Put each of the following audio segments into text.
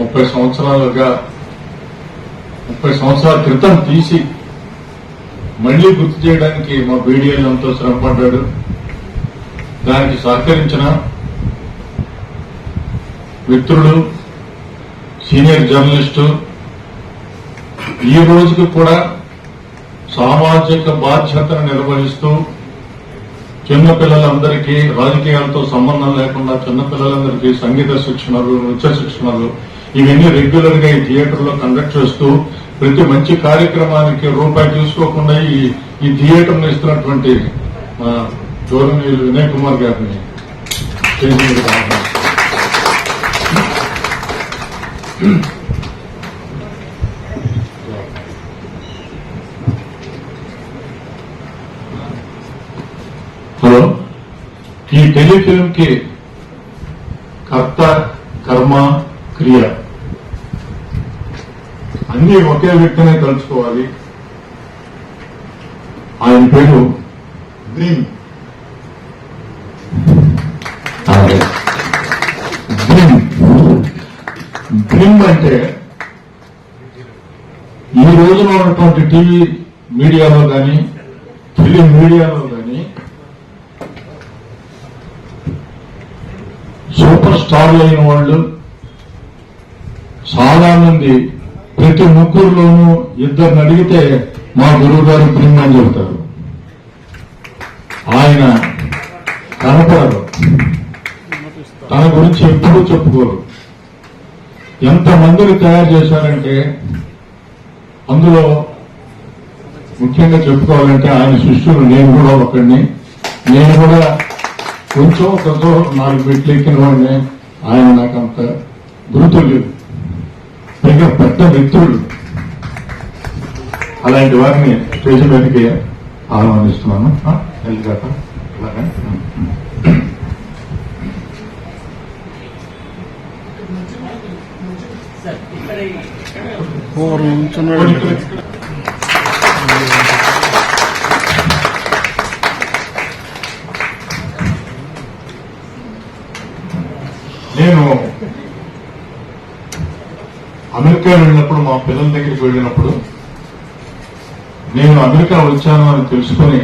ముప్పై సంవత్సరాలుగా ముప్పై సంవత్సరాల క్రితం తీసి మళ్ళీ గుర్తు చేయడానికి మా బీడీఎల్ ఎంతో శ్రమపడ్డాడు. దానికి సహకరించిన మిత్రుడు సీనియర్ జర్నలిస్టు ఈ రోజుకి కూడా సామాజిక బాధ్యతను నిర్వహిస్తూ చిన్నపిల్లలందరికీ రాజకీయాలతో సంబంధం లేకుండా చిన్నపిల్లలందరికీ సంగీత శిక్షణలు నృత్య శిక్షణలు ఇవన్నీ రెగ్యులర్గా ఈ థియేటర్లో కండక్ట్ చేస్తూ ప్రతి మంచి కార్యక్రమానికి రూపాయి తీసుకోకుండా ఈ ఈ థియేటర్ ఇస్తున్నటువంటి మా గౌరవనీయులు వినయ్ కుమార్ గారిని హలో? ఈ టెలిఫిల్మ్కి కర్త కర్మ క్రియ అన్ని ఒకే వ్యక్తినే తలుచుకోవాలి. ఆయన పేరు గ్రీన్. గ్రీన్. గ్రీన్ అంటే ఈ రోజున ఉన్నటువంటి టీవీ మీడియాలో కానీ ఫిలిం మీడియాలో కానీ సూపర్ స్టార్లు అయిన వాళ్ళు చాలా మంది ప్రతి ముగ్గురులోనూ ఇద్దరిని అడిగితే మా గురువు గారు ప్రిమ్ చెబుతారు. ఆయన కనపడరు. తన గురించి ఎప్పుడూ చెప్పుకోరు. ఎంతమందిని తయారు చేశారంటే అందులో ముఖ్యంగా చెప్పుకోవాలంటే ఆయన శిష్యులు నేను కూడా ఒకడిని. నేను కూడా కొంచెం కొంచెం నాలుగు మెట్లు ఎక్కిన వాడిని. ఆయన నాకు అంత గుర్తు లేదు. పైగా పెద్ద మిత్రుడు అలాంటి వారిని మీదకి ఆహ్వానిస్తున్నాను. వెళ్ళిగాక అలాగే. నేను అమెరికా వెళ్ళినప్పుడు మా పిల్లల దగ్గరికి వెళ్ళినప్పుడు నేను అమెరికా వచ్చాను అని తెలుసుకుని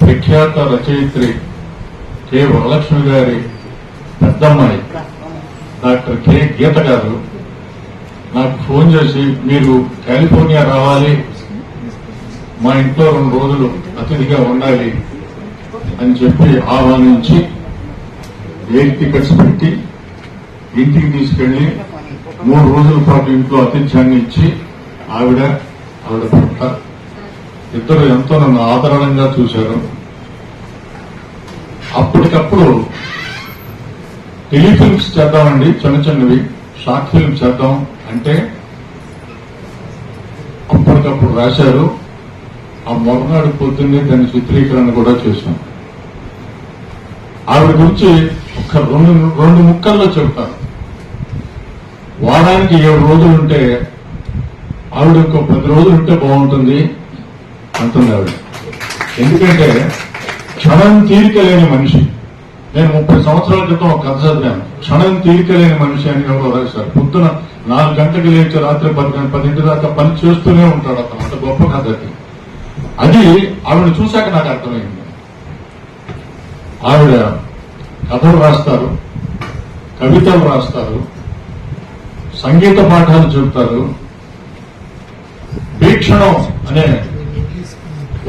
ప్రఖ్యాత రచయిత్రి కె. వరలక్ష్మి గారి పెద్దమ్మాయి డాక్టర్ కె. గీత గారు నాకు ఫోన్ చేసి మీరు కాలిఫోర్నియా రావాలి. మా ఇంట్లో రెండు రోజులు అతిథిగా ఉండాలి అని చెప్పి ఆహ్వానించి ఎయిర్ టికెట్స్ పెట్టి ఇంటికి తీసుకెళ్ళి మూడు రోజుల పాటు ఇంట్లో ఆతిథ్యాన్ని ఇచ్చి ఆవిడ ఆవిడ భర్త ఇద్దరు ఎంతో నన్ను ఆదరణంగా చూశారు. అప్పటికప్పుడు టెలిఫిల్మ్స్ చేద్దామండి చిన్న చిన్నవి. షార్ట్ ఫిల్మ్స్ చేద్దాం అంటే అప్పటికప్పుడు రాశారు. ఆ మొరనాడు పొద్దున్నే దాని చిత్రీకరణ కూడా చేశాం. ఆవిడ గురించి ఒక రెండు రెండు ముక్కల్లో చెప్తాను వారానికి ఏడు రోజులు ఉంటే ఆవిడ ఇంకో పది రోజులు ఉంటే బాగుంటుంది అంటుంది ఆవిడ ఎందుకంటే క్షణం తీరిక లేని మనిషి. నేను ముప్పై సంవత్సరాల క్రితం ఒక కథ చదివాను. క్షణం తీరిక లేని మనిషి అని ఎవరో రాశారు పొద్దున నాలుగు గంటలకు లేచి రాత్రి పది గంట పదింటి దాకా పని చేస్తూనే ఉంటాడు అతను. అంత గొప్ప కథ అది. అది ఆవిడ చూశాక నాకు అర్థమైంది. ఆవిడ కథలు రాస్తారు కవితలు రాస్తారు సంగీత పాఠాలు చెబుతారు. వీక్షణం అనే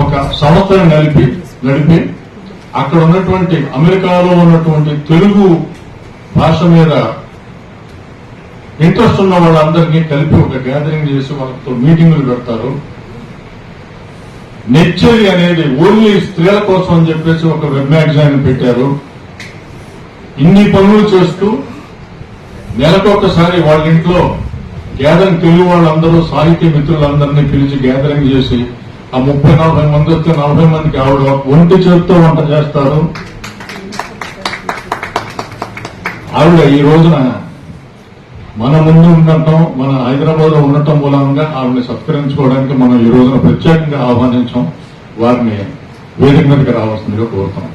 ఒక సంవత్సరం నడిపి నడిపి అక్కడ ఉన్నటువంటి అమెరికాలో ఉన్నటువంటి తెలుగు భాష మీద ఇంట్రెస్ట్ ఉన్న వాళ్ళందరినీ కలిపి ఒక గ్యాదరింగ్ చేసి వాళ్ళతో మీటింగులు పెడతారు. నెచ్చరి అనేది ఓన్లీ స్త్రీల కోసం అని చెప్పేసి ఒక వెబ్ మ్యాగజైన్ పెట్టారు. ఇన్ని పనులు చేస్తూ నెలకొకసారి వాళ్ళ ఇంట్లో గ్యాదరింగ్ తెలుగు వాళ్ళందరూ సాహిత్య మిత్రులందరినీ పిలిచి గ్యాదరింగ్ చేసి ఆ ముప్పై నలభై మంది వస్తే నలభై మందికి ఆవిడ ఒంటి చేతితో వంట చేస్తారు. ఆవిడ ఈ రోజున మన ముందు ఉండటం మన హైదరాబాద్లో ఉండటం మూలంగా ఆవిడని సత్కరించుకోవడానికి మనం ఈ రోజున ప్రత్యేకంగా ఆహ్వానించాం. వారిని వేదిక మీదకి రావాల్సిందిగా కోరుతాం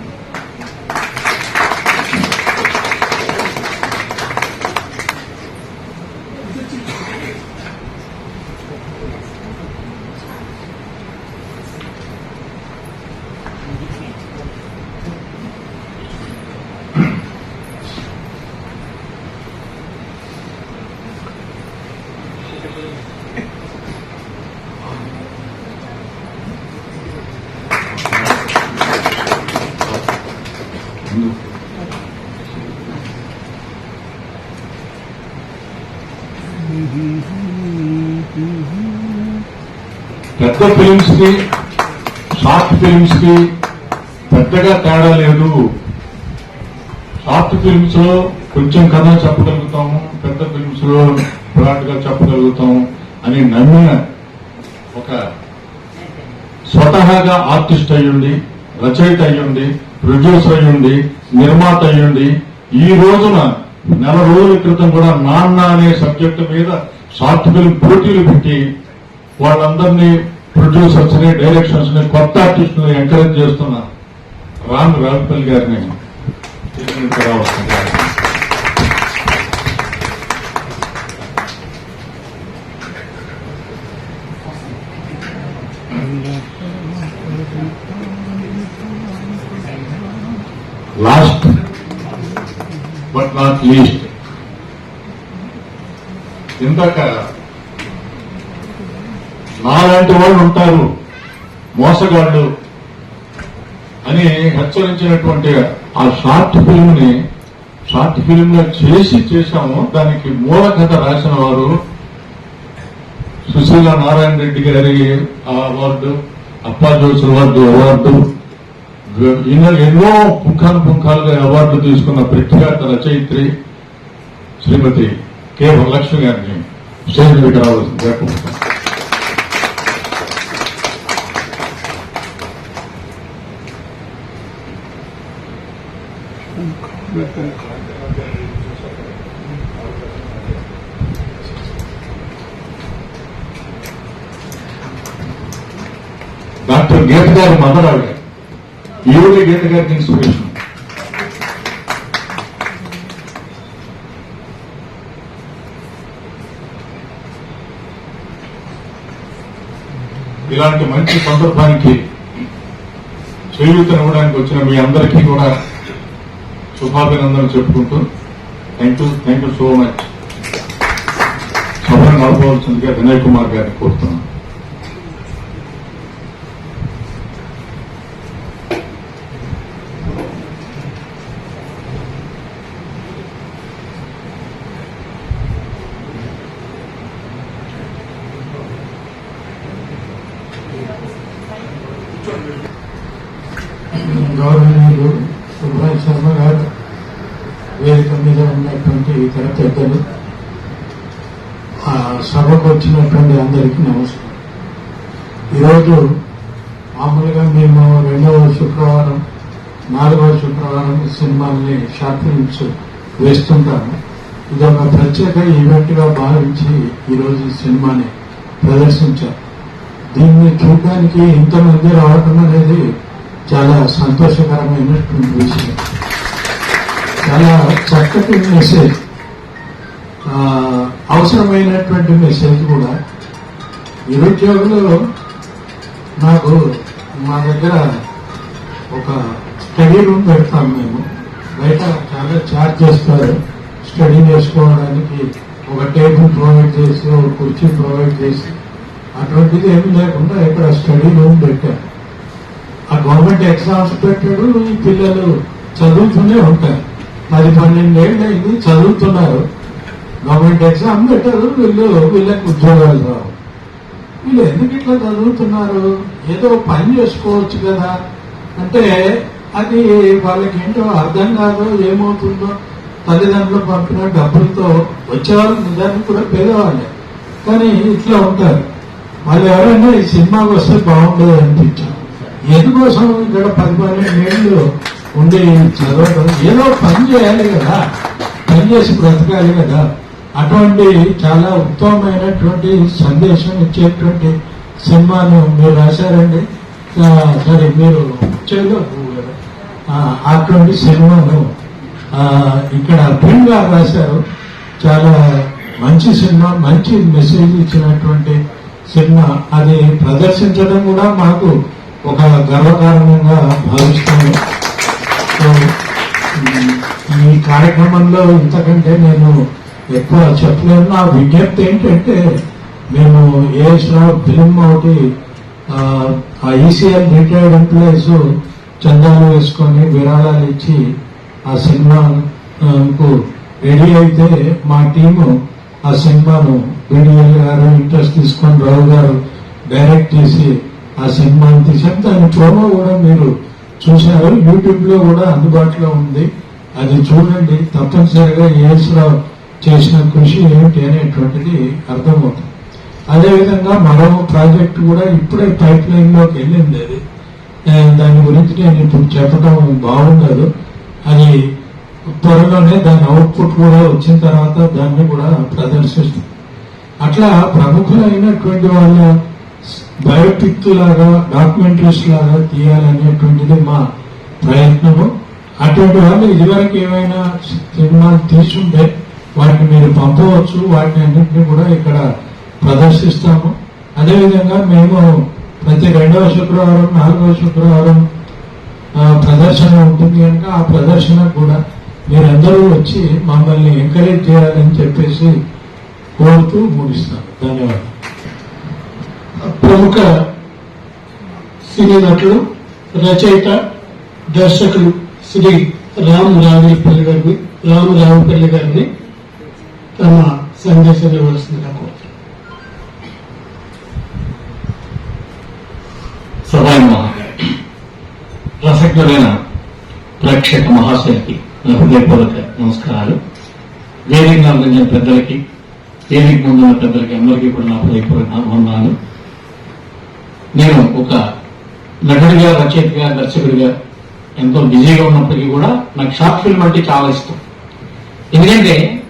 పెద్ద ఫిలిమ్స్కి షార్ట్ ఫిలిమ్స్కి పెద్దగా తేడా లేదు. షార్ట్ ఫిలిమ్స్లో కొంచెం కథ చెప్పగలుగుతాము పెద్ద ఫిలిమ్స్లో ప్లాట్గా చెప్పగలుగుతాము అని నమ్మిన ఒక స్వతహాగా ఆర్టిస్ట్ అయ్యుండి రచయిత అయ్యుండి ప్రొడ్యూసర్ అయ్యుండి నిర్మాత అయ్యుండి ఈ రోజున నెల రోజుల క్రితం కూడా నాన్న అనే సబ్జెక్టు మీద షార్ట్ ఫిల్మ్ పోటీలు పెట్టి వాళ్ళందరినీ ప్రొడ్యూసర్స్ని డైరెక్షన్స్ని కొత్త ఆర్టిస్టులను ఎంకరేజ్ చేస్తున్న రామ్ రావుపల్లి గారిని లాస్ట్ బట్ నాట్ లీస్ట్ ఇందాక నాలాంటి వాళ్ళు ఉంటారు. మోసగాళ్ళు అని హెచ్చరించినటువంటి ఆ షార్ట్ ఫిల్మ్ని షార్ట్ ఫిల్మ్గా చేసి చేశాము. దానికి మూల కథ రాసిన వారు సుశీల నారాయణ రెడ్డి గారి ఆ అవార్డు అప్పా అవార్డు అవార్డు ఈయన ఎన్నో పుంఖాను పుంఖాలుగా అవార్డు తీసుకున్న ప్రఖ్యాత రచయిత్రి శ్రీమతి కె వరలక్ష్మి గారిని స్టేజ్ మీదకి కోరుతున్నాను. డాక్టర్ గేట్ గారు మదర్ ఆవిడ ఈవిడ గీత గారికి ఇన్స్పిరేషన్ ఇలాంటి మంచి సందర్భానికి చేయూతనివ్వడానికి వచ్చిన మీ అందరికీ కూడా శుభాభినందనలు చెప్పుకుంటూ thank you thank you so much సభను నడపవలసిందిగా వినయ్ కుమార్ గారిని కోరుతున్నాను. గౌరవనీయులు సుబ్రహ్మ శర్మ గారు వేదిక మీద ఉన్నటువంటి ఇతర పెద్దలు ఆ సభకు వచ్చినటువంటి అందరికీ నమస్కారం. ఈరోజు మామూలుగా మేము రెండవ శుక్రవారం నాలుగవ శుక్రవారం సినిమాల్ని షార్ట్ ఫిల్మ్స్ వేస్తుంటాము. ఇది ఒక ప్రత్యేక ఈవెంట్గా భావించి ఈరోజు ఈ సినిమాని ప్రదర్శించారు. దీన్ని చూడడానికి ఇంతమంది రావడం అనేది చాలా సంతోషకరమైనటువంటి విషయం. చాలా చక్కటి మెసేజ్ అవసరమైనటువంటి మెసేజ్ కూడా నిరుద్యోగులు నాకు మా దగ్గర ఒక స్టడీ రూమ్ పెడతాం మేము. బయట చాలా ఛార్జ్ చేస్తారు. స్టడీ చేసుకోవడానికి ఒక టేబుల్ ప్రొవైడ్ చేసి ఒక కుర్చీ ప్రొవైడ్ చేసి అటువంటిది ఏమి లేకుండా ఇక్కడ స్టడీ రూమ్ పెట్టారు. ఆ గవర్నమెంట్ ఎగ్జామ్స్ పెట్టాడు ఈ పిల్లలు చదువుతూనే ఉంటారు. పది పన్నెండేళ్ళు అయింది చదువుతున్నారు. గవర్నమెంట్ ఎగ్జామ్ పెట్టారు వీళ్ళు వీళ్ళకి ఉద్యోగాలు రావు. వీళ్ళు ఎందుకు ఇట్లా చదువుతున్నారు? ఏదో పని చేసుకోవచ్చు కదా. అంటే అది వాళ్ళకి ఏంటో అర్థం కాదో ఏమవుతుందో తల్లిదండ్రులు పంపిన డబ్బులతో వచ్చేవాళ్ళు నిజానికి కూడా పేదవాళ్ళే. కానీ ఇట్లా ఉంటారు. వాళ్ళు ఎవరైనా ఈ సినిమాకి వస్తే బాగుండదు అనిపించారు ఎందుకోసం ఇక్కడ పది పన్నెండు ఏళ్ళు ఉండి చదవటం ఏదో పని చేయాలి కదా. పని చేసి బ్రతకాలి కదా. అటువంటి చాలా ఉత్తమమైనటువంటి సందేశం ఇచ్చేటువంటి సినిమాను మీరు రాశారండి. సరే మీరు చేయలేదు అటువంటి సినిమాను ఇక్కడ ప్రేమ్ గారు రాశారు. చాలా మంచి సినిమా మంచి మెసేజ్ ఇచ్చినటువంటి సినిమా. అది ప్రదర్శించడం కూడా మాకు ఒక గర్వకారణంగా భావిస్తాను సో, ఈ- కార్యక్రమంలో ఇంతకంటే నేను ఎక్కువ చెప్పలేను. నా విజ్ఞప్తి ఏంటంటే మేము ఏ రావు ఫిలిం ఒకటి ఆ ఈసీఎల్ రిటైర్డ్ ఎంప్లాయీస్ చందాలు వేసుకొని విరాళాలు ఇచ్చి ఆ సినిమాకు రెడీ అయితే మా టీము ఆ సినిమాను బిడిఎల్ గారు ఇంట్రెస్ట్ తీసుకొని రావు గారు డైరెక్ట్ చేసి ఆ సినిమాని తీసాం దాని ప్రోమో కూడా మీరు చూశారు. యూట్యూబ్లో కూడా అందుబాటులో ఉంది. అది చూడండి. తప్పనిసరిగా ఏఎస్ చేసిన కృషి ఏమిటి అనేటువంటిది అర్థమవుతుంది. అదేవిధంగా మరో ప్రాజెక్ట్ కూడా ఇప్పుడే పైప్ లైన్లోకి వెళ్ళింది అది. దాని గురించి నేను ఇప్పుడు చెప్పడం బాగుండదు. అది త్వరలోనే దాని అవుట్పుట్ కూడా వచ్చిన తర్వాత దాన్ని కూడా ప్రదర్శిస్తుంది. అట్లా ప్రముఖులైనటువంటి వాళ్ళ బయోపిక్ లాగా డాక్యుమెంటరీస్ లాగా తీయాలనేటువంటిది మా ప్రయత్నము. అటువంటి వాళ్ళు ఇదివరకు ఏమైనా సినిమాలు తీసుంటే వాటిని మీరు పంపవచ్చు వాటిని అన్నింటినీ కూడా ఇక్కడ ప్రదర్శిస్తాము. అదేవిధంగా మేము ప్రతి రెండవ శుక్రవారం నాలుగవ శుక్రవారం ప్రదర్శన ఉంటుంది కనుక ఆ ప్రదర్శన కూడా మీరందరూ వచ్చి మమ్మల్ని ఎంకరేజ్ చేయాలని చెప్పేసి కోరుతూ ముగిస్తాను. ధన్యవాదాలు. ప్రముఖ సినీ నటుడు రచయిత దర్శకులు శ్రీ రామ్ రావిపల్లి గారిని రామ్ రావిపల్లి గారిని తమ సందేశం ఇవ్వాల్సిందిగా కోరుతున్నాను సభాయమ రసజ్ఞులైన ప్రేక్షక మహాశయకి నా హృదయపూర్వక నమస్కారాలు. వేదిక అందించిన పెద్దలకి వేదిక ముందున్న పెద్దలకి అందరికీ కూడా నా హృదయపూర్వక వందనాలు నేను ఒక నటుడిగా రచయితగా దర్శకుడిగా ఎంతో బిజీగా ఉన్నప్పటికీ కూడా నాకు షార్ట్ ఫిల్మ్ అంటే చాలా ఇష్టం. ఎందుకంటే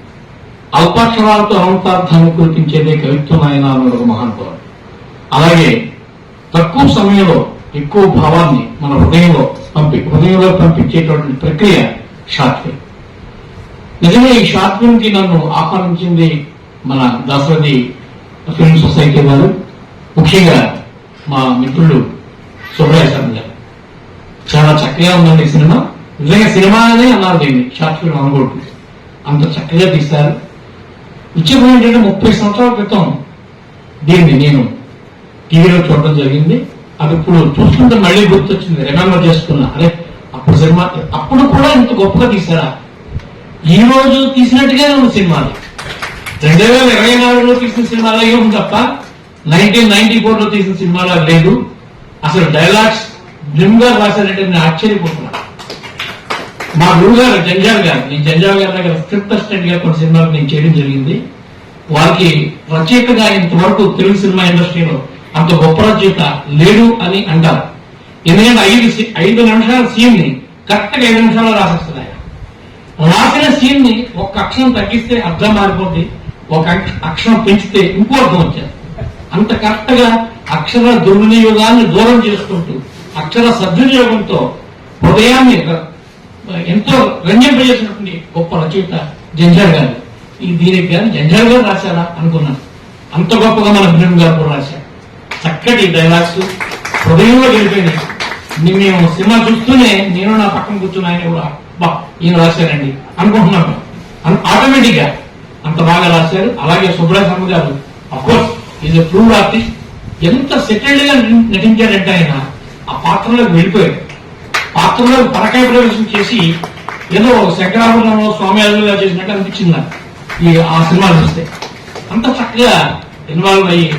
అల్పాక్షరాలతో అనంతార్థాన్ని కురిపించేదే కవిత్వం ఆయన అన్నది ఒక మహానుభావుడు అలాగే తక్కువ సమయంలో ఎక్కువ భావాన్ని మన హృదయంలో పంపి హృదయంలో పంపించేటువంటి ప్రక్రియ షార్ట్ ఫిల్మ్. నిజమే ఈ షార్ట్ ఫిల్మ్కి నన్ను ఆహ్వానించింది మన దాసరథి ఫిల్మ్ సొసైటీ వారు. ముఖ్యంగా మా మిత్రులు సుబ్రయ్య శర్మ గారు చాలా చక్కగా ఉందండి ఈ సినిమా. నిజంగా సినిమానే అన్నారు దీన్ని. షార్ట్ ఫిల్మ్ అనుకోవట్లేదు అంత చక్కగా తీశారు. విచిత్రం ఏంటంటే ముప్పై సంవత్సరాల క్రితం దీన్ని నేను టీవీలో చూడడం జరిగింది. అది ఇప్పుడు చూస్తుంటే మళ్ళీ గుర్తొచ్చింది. రిమెంబర్ చేసుకున్నా. అరే అప్పుడు సినిమా అప్పుడు కూడా ఇంత గొప్పగా తీశారా? ఈ రోజు తీసినట్టుగానే ఉంది సినిమాలు. రెండు వేల ఇరవై నాలుగులో తీసిన సినిమాలో ఉంది తప్ప నైన్టీన్ నైన్టీ ఫోర్లో తీసిన సినిమాలో లేదు. అసలు డైలాగ్స్ డ్రిమ్గా రాశారంటే నేను ఆశ్చర్యపోతున్నా. మా గురువు గారు జంజాల్ గారు నేను జంజాల్ గారి దగ్గర స్క్రిప్ట్ అసిస్టెంట్గా కొన్ని సినిమాలు నేను చేయడం జరిగింది. వారికి ప్రత్యేకంగా ఇంతవరకు తెలుగు సినిమా ఇండస్ట్రీలో అంత గొప్ప రచయిత లేడు అని అంటారు. ఎందుకంటే ఐదు సి- ఐదు నిమిషాల సీన్ని కరెక్ట్గా ఐదు నిమిషాల్లో రాసిస్తున్నాయి రాసిన సీన్ని ఒక అక్షరం తగ్గిస్తే అర్థం మారిపోద్ది ఒక అక్షరం పెంచితే ఇంకో అర్థం వచ్చేది అంత కరెక్ట్గా అక్షర దుర్వినియోగాన్ని దూరం చేసుకుంటూ అక్షర సద్వినియోగంతో హృదయాన్ని ఎంతో రంజింపజేసినటువంటి గొప్ప రచయిత జంజాల్ గారు. ఈ దీనికి కానీ జంజాల్ గారు రాశారా అనుకున్నాను. అంత గొప్పగా మన భీమ్ గారు కూడా రాశారు. చక్కటి డైలాగ్స్ హృదయంలో వెళ్ళిపోయినాయి మేము సినిమా చూస్తూనే నేను నా పక్కన కూర్చున్న ఆయన కూడా బా ఈయన రాశారండి అనుకుంటున్నాను. ఆటోమేటిక్గా అంత బాగా రాశారు. అలాగే సుబ్రహ్మణ్యం గారు అఫ్కోర్స్ ఈజ్ ప్రూవ్ ఆర్టిస్ట్ ఎంత సెటిల్డ్గా నటించాడంటే ఆయన ఆ పాత్రలోకి వెళ్ళిపోయాడు. పాత్రలో పరకాయ ప్రవేశం చేసి ఏదో శంకరాభరణంలో స్వామివారిగా చేసినట్టు అనిపించింది ఈ ఆ సినిమా చూస్తే. అంత చక్కగా ఇన్వాల్వ్ అయ్యి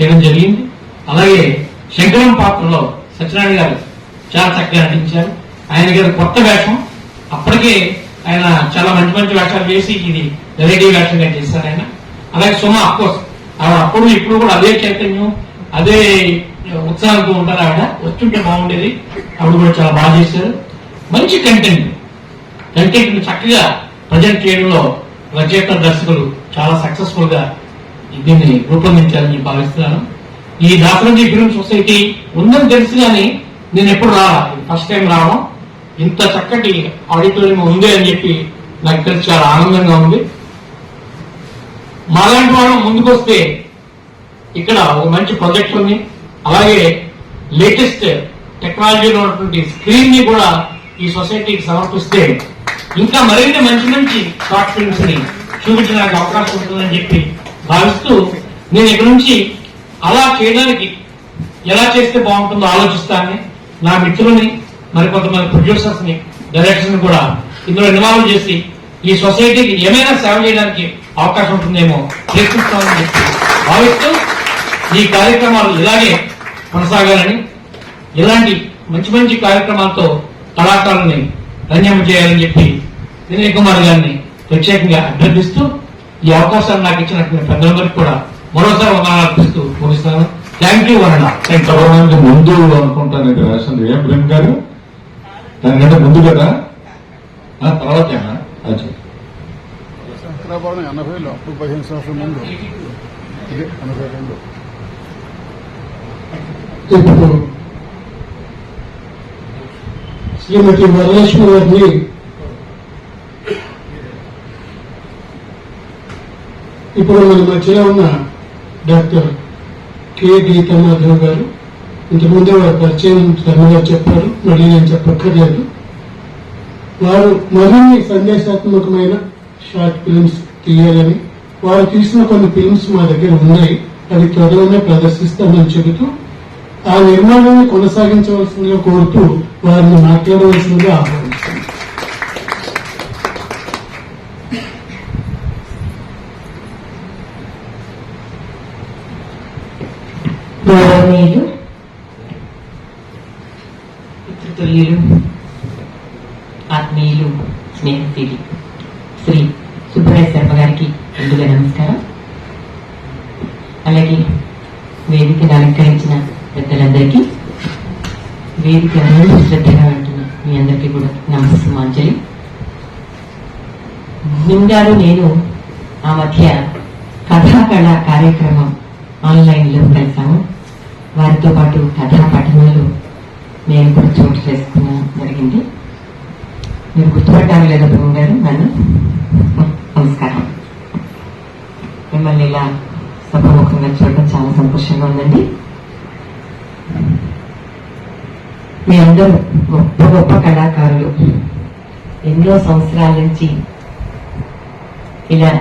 చేయడం జరిగింది. అలాగే శంకరం పాత్రలో సత్యనారాయణ గారు చాలా చక్కగా నటించారు. ఆయన గారు కొత్త వేషం. అప్పటికే ఆయన చాలా మంచి మంచి వేషాలు వేసి ఇది వెరైటీ వేషంగా చేశారు ఆయన. అలాగే సుమ అఫ్కోర్స్ అప్పుడు ఇప్పుడు కూడా అదే చైతన్యం అదే ఉత్సాహంతో ఉంటారు ఆవిడ. వచ్చుంటే బాగుండేది. ఆవిడ కూడా చాలా బాగా చేశారు. మంచి కంటెంట్ కంటెంట్ని చక్కగా ప్రజెంట్ చేయడంలో రచయిత దర్శకులు చాలా సక్సెస్ఫుల్గా దీన్ని రూపొందించాలని భావిస్తున్నాను. ఈ దాసరంజీ ఫిల్మ్ సొసైటీ ఉందని తెలుసు కానీ నేను ఎప్పుడు రా ఫస్ట్ టైం రావడం. ఇంత చక్కటి ఆడిటోరియం ఉంది అని చెప్పి నాకు తెలిసి చాలా ఆనందంగా ఉంది. మాలాంటి వాళ్ళం ముందుకొస్తే ఇక్కడ ఒక మంచి ప్రాజెక్ట్ ఉంది. అలాగే లేటెస్ట్ టెక్నాలజీలో ఉన్నటువంటి స్క్రీన్ని కూడా ఈ సొసైటీకి సమర్పిస్తే ఇంకా మరిన్ని మంచి మంచి షార్ట్ ఫిల్మ్స్ని చూపించడానికి అవకాశం ఉంటుందని చెప్పి భావిస్తూ నేను ఇక్కడ నుంచి అలా చేయడానికి ఎలా చేస్తే బాగుంటుందో ఆలోచిస్తానని నా మిత్రులని మరికొంతమంది ప్రొడ్యూసర్స్ని డైరెక్టర్స్ని కూడా ఇందులో ఇన్వాల్వ్ చేసి ఈ సొసైటీకి ఏమైనా సేవ చేయడానికి అవకాశం ఉంటుందేమో ప్రయత్నిస్తామని చెప్పి భావిస్తూ ఈ కార్యక్రమాలు ఇలాగే కొనసాగాలని ఇలాంటి మంచి మంచి కార్యక్రమాలతో కళాకారుల్ని ధన్యం చేయాలని చెప్పి వినయ్ కుమార్ గారిని ప్రత్యేకంగా అభ్యర్థిస్తూ ఈ అవకాశాన్ని నాకు ఇచ్చినటువంటి పెద్దలందరికీ కూడా మరోసారి వందనాలు అర్పిస్తూ ముగిస్తాను. థ్యాంక్ యూ వరణ చదవడానికి ముందు అనుకుంటాను ఇది రాసింది ఏం ప్రేమ్ గారు దానికంటే ముందు కదా? తర్వాతేనా? అది శంకరాభరణం ఎనభైలో అప్పుడు పదిహేను సంవత్సరం ముందు ఇది ఎనభై రెండు ఇప్పుడు శ్రీమతి వరలక్ష్మి గారిని ఇప్పుడు మన మధ్యలో ఉన్న డాక్టర్ కె గీతామాధవ్ గారు. ఇంతకుముందే వారి పరిచయం ధర్మగా చెప్పారు. మళ్ళీ నేను చెప్పక్కర్లేదు. వారు మరిన్ని సందేశాత్మకమైన షార్ట్ ఫిల్మ్స్ తీయాలని వారు తీసిన కొన్ని ఫిల్మ్స్ మా దగ్గర ఉన్నాయి. అవి త్వరలోనే ప్రదర్శిస్తామని చెబుతూ ఆ నిర్మాణాన్ని కొనసాగించవలసిందిగా కోరుతూ వారిని మాట్లాడవలసిందిగా ఆహ్వానిస్తున్నాను గౌరవనీయులు ఆత్మీయులు స్నేహితులు. శ్రీ సుబ్బరాయ శర్మ గారికి ముందుగా నమస్కారం. అలాగే వేదికను అలంకరించిన పెద్దలందరికీ వేదిక శ్రద్ధగా అంటున్న మీ అందరికీ కూడా నమస్సుమాంజలి. నింగారు నేను ఆ మధ్య కథాకళ కార్యక్రమం ఆన్లైన్లో కలిసాము వారితో పాటు కథా పఠనాలు నేను కూడా చోటు చేసుకున్న జరిగింది. మీరు గుర్తుపట్టారు లేదా భూమి గారు? నన్ను? నమస్కారం. మిమ్మల్ని ఇలా సభముఖంగా చూడటం చాలా సంతోషంగా ఉందండి. మీ అందరూ గొప్ప గొప్ప కళాకారులు. ఎన్నో సంవత్సరాల నుంచి ఇలా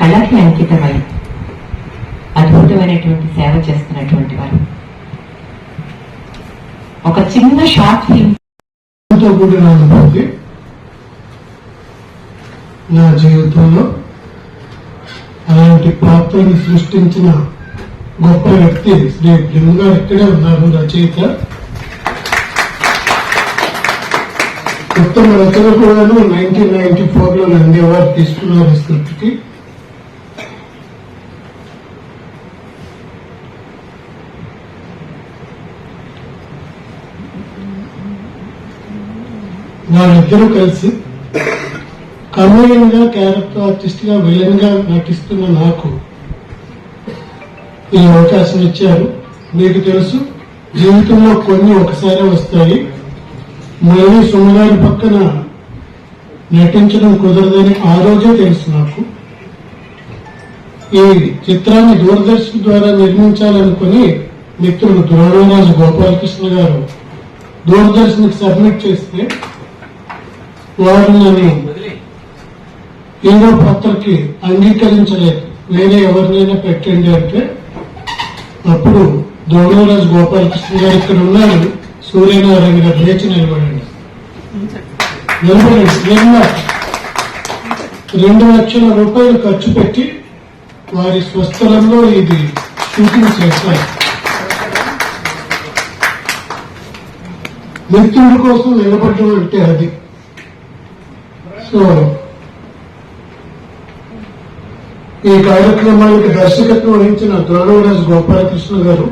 కళకి అంకితమై అద్భుతమైనటువంటి సేవ చేస్తున్నటువంటి వారు. ఒక చిన్న షార్ట్ ఫిల్మ్ తో కూడిన అనుభూతి నా జీవితంలో అలాంటి పాత్రని సృష్టించిన గొప్ప వ్యక్తి శ్రీ బ్రహ్మ గారు ఇక్కడే ఉన్నారు రచయిత. ఉత్తమ రచన కూడాను నైన్టీన్ నైన్టీ ఫోర్లో నంది అవార్డు తీసుకున్నారు ఈ స్క్రిప్ట్ కలిసి కమేడియన్ క్యారెక్టర్ ఆర్టిస్ట్గా నటిస్తున్న నాకు ఈ అవకాశం ఇచ్చారు. మీకు తెలుసు జీవితంలో కొన్ని ఒకసారి వస్తాయి. మళ్ళీ సుమగారి పక్కన నటించడం కుదరదని ఆ రోజే తెలుసు నాకు. ఈ చిత్రాన్ని దూరదర్శన్ ద్వారా నిర్మించాలనుకుని మిత్రుడు ద్రోణరాజు గోపాలకృష్ణ గారు దూరదర్శన్ సబ్మిట్ చేస్తే వారు నన్ను హీరో పాత్రకి అంగీకరించలేదు. వేరే ఎవరినైనా పెట్టండి అంటే అప్పుడు ద్రోణరాజు గోపాలకృష్ణ గారు ఇక్కడ ఉన్నారు. సూర్యనారాయణ గారు లేచి నిలబడండి. నిలబడండి. రెండు లక్షల రూపాయలు ఖర్చు పెట్టి వారి స్వస్థలంలో ఇది షూటింగ్ చేశారు. మిత్రుడి కోసం నిలబడడం అంటే అది. సో ఈ కార్యక్రమానికి దర్శకత్వం వహించిన ద్రోణరాజు గోపాలకృష్ణ గారు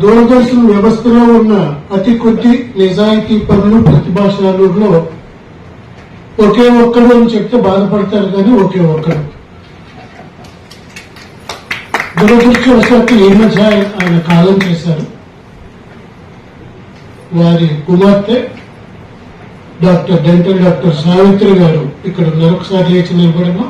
దూరదర్శన్ వ్యవస్థలో ఉన్న అతి కొద్ది నిజాయితీ పనులు ప్రతిభాశాలులో ఒకే ఒక్కడు అని చెప్తే బాధపడతారు కానీ ఒకే ఒక్కడు. దురదృష్టవశాత్తు ఈ మధ్య ఆయన కాలం చేశారు? వారి కుమార్తె డాక్టర్ డెంటల్ డాక్టర్ సావిత్రి గారు ఇక్కడ మరొకసారి లేచి నిలబడమా